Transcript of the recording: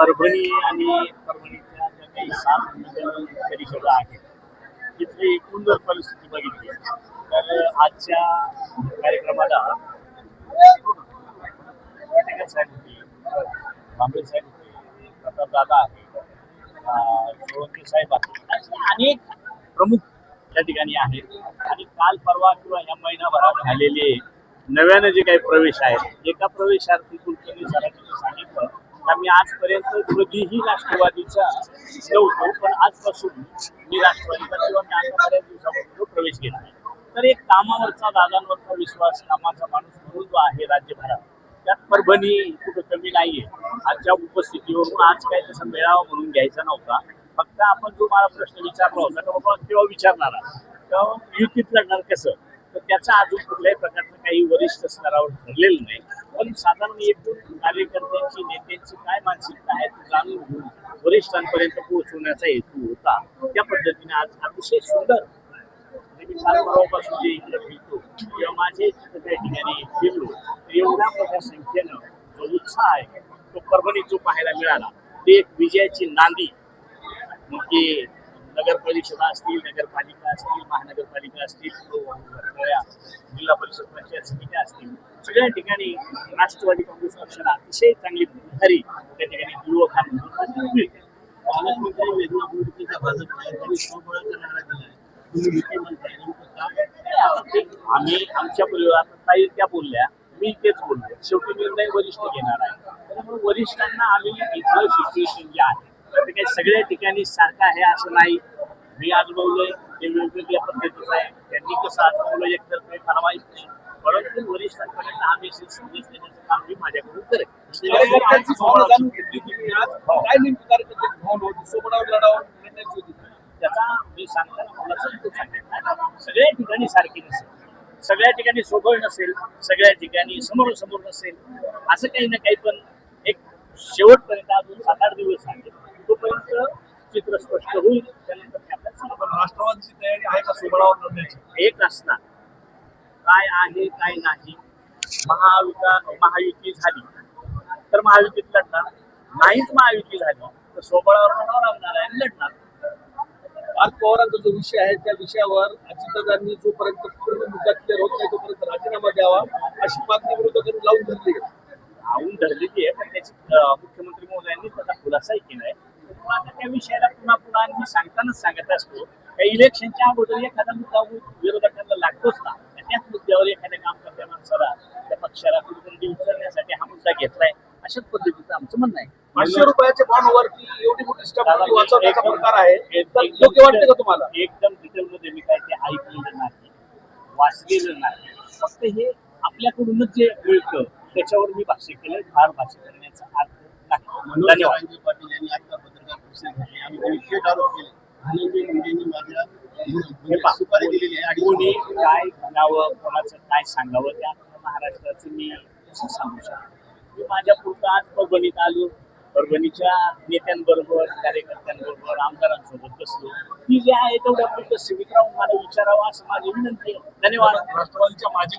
परभणी आणि परभणीच्या ज्या काही सात नगर परिषदा आहेत तिथली एकूण जर परिस्थिती बघितली. तर आजच्या कार्यक्रमाला पटेकर साहेब होते बांबे साहेब होते प्रताप दादा आहे सोळंके साहेब आहेत. असे अनेक प्रमुख त्या ठिकाणी आहेत. आणि काल परवा किंवा या महिनाभरात झालेले नव्यानं जे काही प्रवेश आहेत एका प्रवेशार्थी कुलकर्णी सरांच्या आम्ही आजपर्यंत कधीही राष्ट्रवादीचा नव्हतो पण आजपासून मी राष्ट्रवादीचा किंवा मी आता बऱ्याच दिवसापासून प्रवेश केला आहे तर एक कामावरचा दादांवरचा विश्वास कामाचा माणूस म्हणून जो आहे राज्यभरात त्यात परभणी कुठं कमी नाहीये. आजच्या उपस्थितीवरून आज काय तसा मेळावा म्हणून घ्यायचा नव्हता. फक्त आपण जो मला प्रश्न विचारला होता का बाबा केव्हा विचारणार तेव्हा युतीत लढणार कसं? तर त्याचा अजून कुठल्याही प्रकारचं काही वरिष्ठ स्तरावर ठरलेलं नाही. पण साधारण एकूण कार्यकर्त्यांची नेत्यांची काय मानसिकता आहे ते जाणून घेऊन वरिष्ठांपर्यंत पोहोचवण्याचा हेतू होता. त्या पद्धतीने आज अतिशय सुंदर म्हणजे मी जे इकडे फिरतो किंवा माझे त्या ठिकाणी फिरलो तर एवढ्या मोठ्या संख्येनं जो उत्साह आहे तो परभणीत जो पाहायला मिळाला. ते एक विजयाची नांदी म्हणजे नगर परिषदा असतील नगरपालिका असतील महानगरपालिका असतील हो, जिल्हा परिषद पंचायत समित्या असतील सगळ्या ठिकाणी राष्ट्रवादी काँग्रेस पक्षाला अतिशय चांगली भूमिकारी त्या ठिकाणी युवकांना म्हणून मिळते पालकमंत्री वेदना बोर्डच्या स्वबळाचा तुम्ही युती म्हणताय आम्ही आमच्या परिवारात काही त्या बोलल्या मी तेच बोललो. शेवटी निर्णय वरिष्ठ घेणार आहे. त्यामुळे वरिष्ठांना आम्ही इथलं सिच्युएशन जे आहे काही सगळ्या ठिकाणी सारखं आहे असं नाही. मी अनुभवलंय ते वेगवेगळ्या पद्धतीचं आहे त्यांनी कसं अनुभवलं एकतर ते मला माहीत नाही. परंतु वरिष्ठांपर्यंत आम्ही संदेश देण्याचं काम मी माझ्याकडून लढण्याची होती? त्याचा मी सांगताना मला सांगितलं सगळ्या ठिकाणी सारखी नसेल. सगळ्या ठिकाणी सोबळ नसेल सगळ्या ठिकाणी समोर नसेल असं काही ना काही पण एक शेवटपर्यंत अजून सात आठ दिवस सांगेल तोपर्यंत चित्र स्पष्ट होईल. राष्ट्रवादीची तयारी आहे का लढण्याची? एक असणार. काय आहे काय नाही. महाविका महायुती झाली. तर महायुतीत लढणार. नाहीच महायुती झाली तर सोबळावर लागणार आहे आणि लढणार. आज पवारांचा जो विषय आहे त्या विषयावर अजितदादांनी जोपर्यंत पूर्ण मुद्दा क्लिअर होत नाही तोपर्यंत राजीनामा द्यावा अशी मागणी विरोधकांनी लावून धरली. आवून धरलेली आहे पण त्याची मुख्यमंत्री महोदयांनी त्याचा खुलासाही केला आहे आता त्या विषयाला पुन्हा पुन्हा मी सांगतानाच सांगत असतो का इलेक्शनच्या अगोदर एखादा मुद्दा विरोधकांना लागतोच ना त्याच मुद्द्यावर एखाद्या काम करत्या माणसाला त्या पक्षाला कुठेतरी उचलण्यासाठी हा मुद्दा घेतलाय. अशाच पद्धतीचं आमचं म्हणणं आहे. पाचशे रुपयाच्या बॉन्डवरती एवढी मोठी स्टॅम्प वाचवण्याचा एकदम- प्रकार आहे. योग्य वाटतं का तुम्हाला? एकदम डिटेल मध्ये मी काय ते ऐकलेलं नाही. वाचलेलं नाही. फक्त हे आपल्याकडूनच जे मिळतं त्याच्यावर मी भाष्य केलं फार भाष्य करण्याचा अर्थ नाही. धन्यवाद. जरांगे आरोप केले धनंजय मुंडेंनी माझ्या सुपारी दिलेली आहे अडीच कोणी काय म्हणावं कोणाचं काय सांगावं त्या महाराष्ट्राचं मी कसं सांगू शकतो? मी माझ्या पुरतं आज परभणीत आलो. परभणीच्या नेत्यांबरोबर कार्यकर्त्यांबरोबर आमदारांसोबत बसलो. ती जे आहे तेवढ्या पुरतं सीमित राहून मला विचारावं असं माझी विनंती आहे. धन्यवाद. राष्ट्रवादीच्या माझी